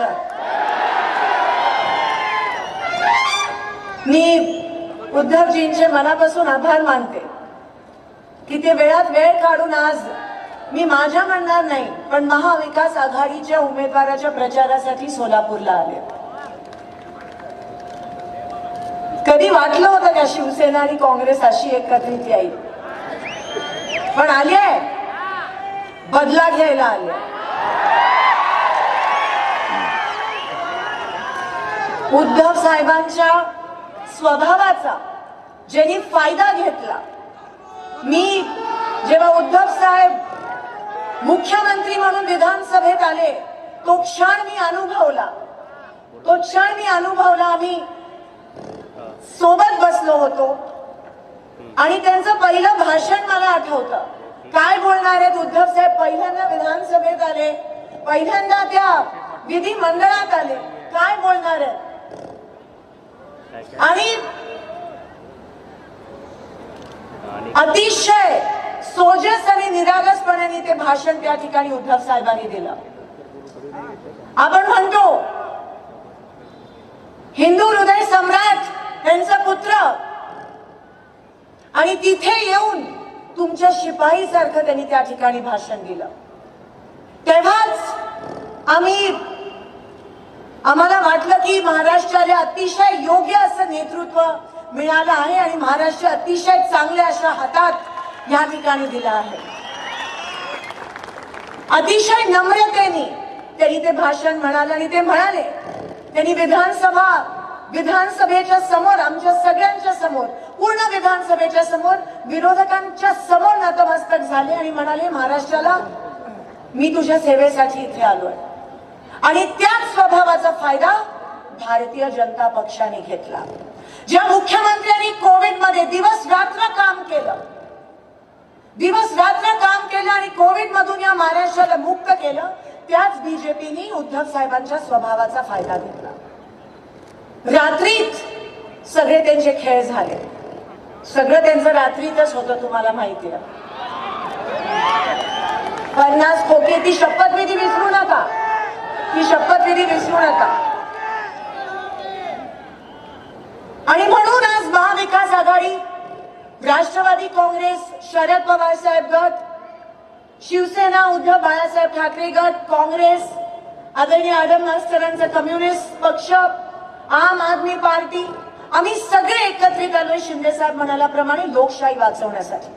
महाराष्ट्रात मी उद्धवजींचे मनापासून आभार मानते की ते वेळात वेळ काढून आज मी माझ्या म्हणणार नाही पण महाविकास आघाडीच्या उमेदवाराच्या प्रचारासाठी सोलापूरला आले. कधी वाटलं होतं का शिवसेना आणि काँग्रेस अशी एकत्रित येईल? पण आली. आहे बदला घ्यायला आली. उद्धव साहेबांच्या स्वभावाचा ज्यांनी फायदा घेतला. मी जेव्हा उद्धव साहेब मुख्यमंत्री म्हणून विधानसभेत आले तो क्षण मी अनुभवला. तो क्षण मी अनुभवला. आम्ही सोबत बसलो होतो. आणि त्यांचं पहिलं भाषण मला आठवतं. काय बोलणार आहेत उद्धव साहेब? पहिल्यांदा विधानसभेत आले. पहिल्यांदा त्या विधी मंडळात आले. काय बोलणार आहेत? आणि अतिशय सोजस आणि निरागसपणाने ते भाषण त्या ठिकाणी उद्धव साहेबांनी दिलं. आपण म्हणतो हिंदू हृदय सम्राट त्यांचा पुत्र. आणि तिथे येऊन तुमच्या शिपाई सारखं त्यांनी त्या ठिकाणी भाषण दिलं. तेव्हाच आम्ही आम्हाला वाटलं की महाराष्ट्राला अतिशय योग्य असं नेतृत्व मिळालं आहे आणि महाराष्ट्र अतिशय चांगल्या अशा हातात या ठिकाणी दिला आहे. अतिशय नम्रतेने त्यांनी ते भाषण म्हणाले आणि ते म्हणाले त्यांनी विधानसभा विधानसभेच्या समोर आमच्या सगळ्यांच्या समोर पूर्ण विधानसभेच्या समोर विरोधकांच्या समोर नतमस्तक झाले आणि म्हणाले महाराष्ट्राला मी तुझ्या सेवेसाठी इथे आलोय. आणि त्याच स्वभावात फायदा भारतीय जनता पक्षाने घेतला. ज्या मुख्यमंत्र्यांनी कोविडमध्ये दिवस रात्र काम केलं दिवस रात्र काम केलं आणि कोविड मधून या महाराष्ट्राला मुक्त केलं त्याच बीजेपीनी उद्धव साहेबांच्या स्वभावाचा फायदा घेतला. रात्रीत सगळे त्यांचे खेळ झाले. सगळं त्यांचं रात्रीतच होतं तुम्हाला माहिती आहे. पन्नास खोके ती शपथविधी विसरू नका ती शपथविधी विसरू नका आणि म्हणून आज महाविकास आघाडी राष्ट्रवादी काँग्रेस शरद पवार साहेब गट शिवसेना उद्धव बाळासाहेब ठाकरे गट काँग्रेस आदरणीय आदम मास्तरांचा कम्युनिस्ट पक्ष आम आदमी पार्टी आम्ही सगळे एकत्रित आलोय शिंदे साहेब म्हणाल्याप्रमाणे लोकशाही वाचवण्यासाठी.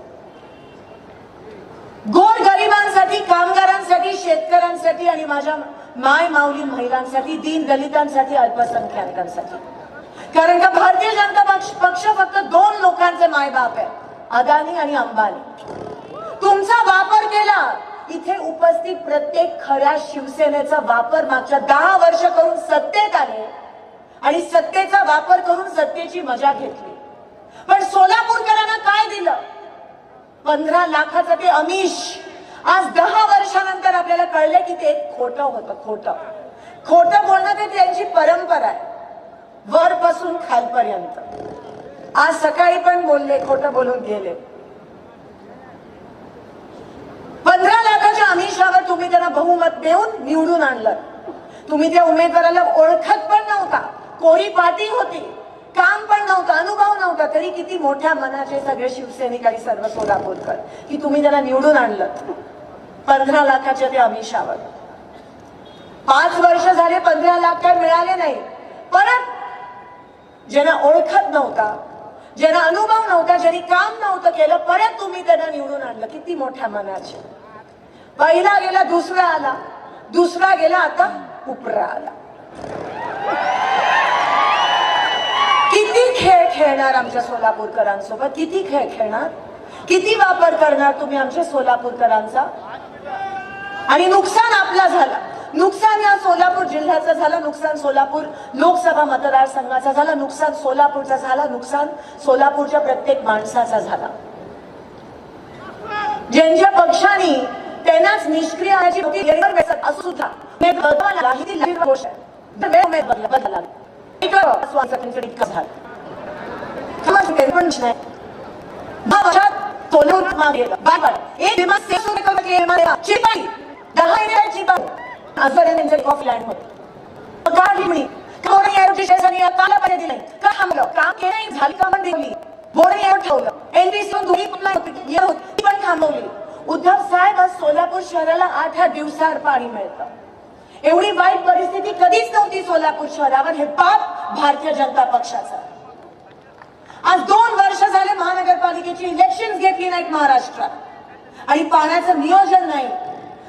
गोर गरिबांसाठी कामगारांसाठी शेतकऱ्यांसाठी आणि माझ्या माय माऊली महिलांसाठी दीन दलितांसाठी अल्पसंख्याकांसाठी. कारण का भारतीय जनता पक्ष पक्ष फक्त दोन लोकांचे मायबाप आहे अदानी आणि अंबानी. तुमचा वापर केला. इथे उपस्थित प्रत्येक खऱ्या शिवसेनेचा वापर मागच्या दहा वर्ष करून सत्तेत आले आणि सत्तेचा वापर करून सत्तेची मजा घेतली. पण सोलापूरकरांना काय दिलं? पंधरा लाखाचं ते अमिष. आज दहा वर्षानंतर आपल्याला कळलं की ते एक खोटं होतं खोटं. खोटं बोलणं ते त्यांची परंपरा आहे. वरपासून खालपर्यंत. आज सकाळी पण बोलले खोटं बोलून गेले. पंधरा लाखाच्या अमिषावर तुम्ही त्यांना बहुमत देऊन निवडून आणलं. तुम्ही त्या उमेदवाराला ओळखत पण नव्हता. कोरी पाटी होती. काम पण नव्हतं अनुभव नव्हता. तरी किती मोठ्या मनाचे सगळे शिवसैनिक आणि सर्व सोलापूरकर की तुम्ही त्यांना निवडून आणलं. पंधरा लाखाच्या ते अमिषावर. पाच वर्ष झाले पंधरा लाख काय मिळाले नाही. परत ज्यांना ओळखत नव्हता ज्यांना अनुभव नव्हता ज्यांनी काम नव्हतं केलं परत तुम्ही त्यांना निवडून आणलं किती मोठ्या मनाचे पहिला गेला दुसरा आला दुसरा गेला आता उपरा आला किती खेळ खेळणार आमच्या सोलापूरकरांसोबत किती खेळ खेळणार किती वापर करणार तुम्ही आमच्या सोलापूरकरांचा आणि नुकसान आपला झाला नुकसान या सोलापूर जिल्ह्याचं झालं नुकसान. सोलापूर लोकसभा मतदारसंघाचा झाला नुकसान. सोलापूरचा झाला नुकसान. सोलापूरच्या प्रत्येक माणसाचा झाला. ज्यांच्या पक्षाने त्यांनाच निष्क्रिय असू सुद्धा उमेद गोष्ट झालं. समाज काही पण नाही. आजपर्यंत कॉफी लँड का लिमणी बोर्ड याची शेजारी काला पाणी दिलंय? का थांबलं? काम केलं नाही झाली कामं दिली बोर्ड यावर ठेवलं. एनडीसी दोन्ही पण नाही होती, ती पण थांबवली. उद्धव साहेब आज सोलापूर शहराला आठ आठ दिवसाआड पाणी मिळतं. एवढी वाईट परिस्थिती कधीच नव्हती सोलापूर शहरावर. हे पाप भारतीय जनता पक्षाचं. आज दोन वर्ष झाले महानगरपालिकेची इलेक्शन घेतली नाहीत महाराष्ट्रात. आणि पाण्याचं नियोजन नाही.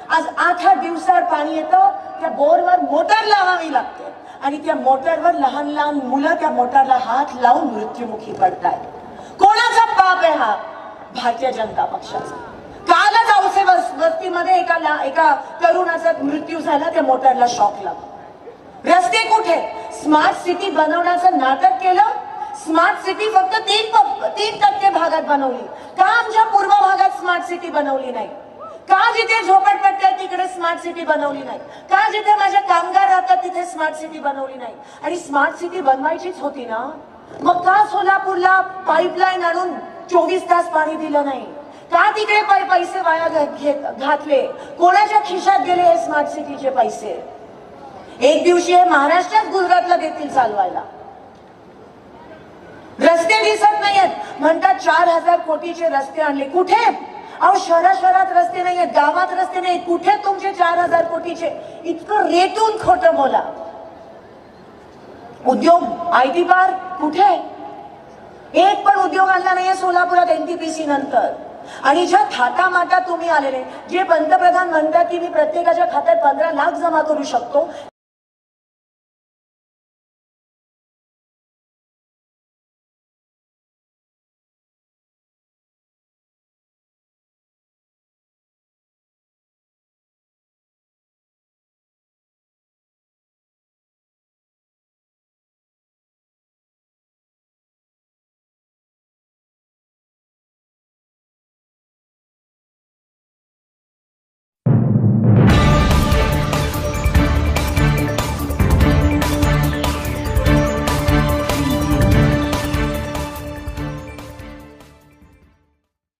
आज आठ आठ दिवसावर पाणी येतं त्या बोरवर मोटर लावावी लागते. आणि त्या मोटरवर लहान लहान मुलं त्या मोटरला हात लावून मृत्युमुखी पडतायत. कोणाचा पाप आहे हा? भारतीय जनता पक्षाचा. कालच औसे वस्तीमध्ये एका ला- एका तरुणाचा मृत्यू झाला त्या मोटरला शॉक लागला. रस्ते कुठे? स्मार्ट सिटी बनवण्याचं नाटक केलं. स्मार्ट सिटी फक्त तीन तीन टक्के भागात बनवली. का आमच्या पूर्व भागात स्मार्ट सिटी बनवली नाही? का जिथे झोपडपट्ट्या तिकडे स्मार्ट सिटी बनवली नाही? का जिथे माझे कामगार राहतात तिथे स्मार्ट सिटी बनवली नाही? आणि स्मार्ट सिटी बनवायचीच होती ना? मग का सोलापूरला पाईपलाईन आणून चोवीस तास पाणी दिलं नाही? का तिकडे पैसे वाया घ- घेत- घातले? कोणाच्या खिशात गेले हे स्मार्ट सिटीचे पैसे? एक दिवशी हे महाराष्ट्रात गुजरातला देतील चालवायला. रस्ते दिसत नाहीयेत. म्हणतात चार हजार कोटीचे रस्ते आणले. कुठे? अहो शहरा शहरात रस्ते नाहीयेत गावात रस्ते नाहीत कुठे तुमचे चार हजार कोटीचे? इतकं रेटून खोटं बोला. उद्योग आय टी पार्क कुठे? एक पण उद्योग आणला नाहीये सोलापुरात एनटीपीसी नंतर. आणि ज्या थाटामाटात तुम्ही आलेले जे पंतप्रधान म्हणतात की मी प्रत्येकाच्या खात्यात पंधरा लाख जमा करू शकतो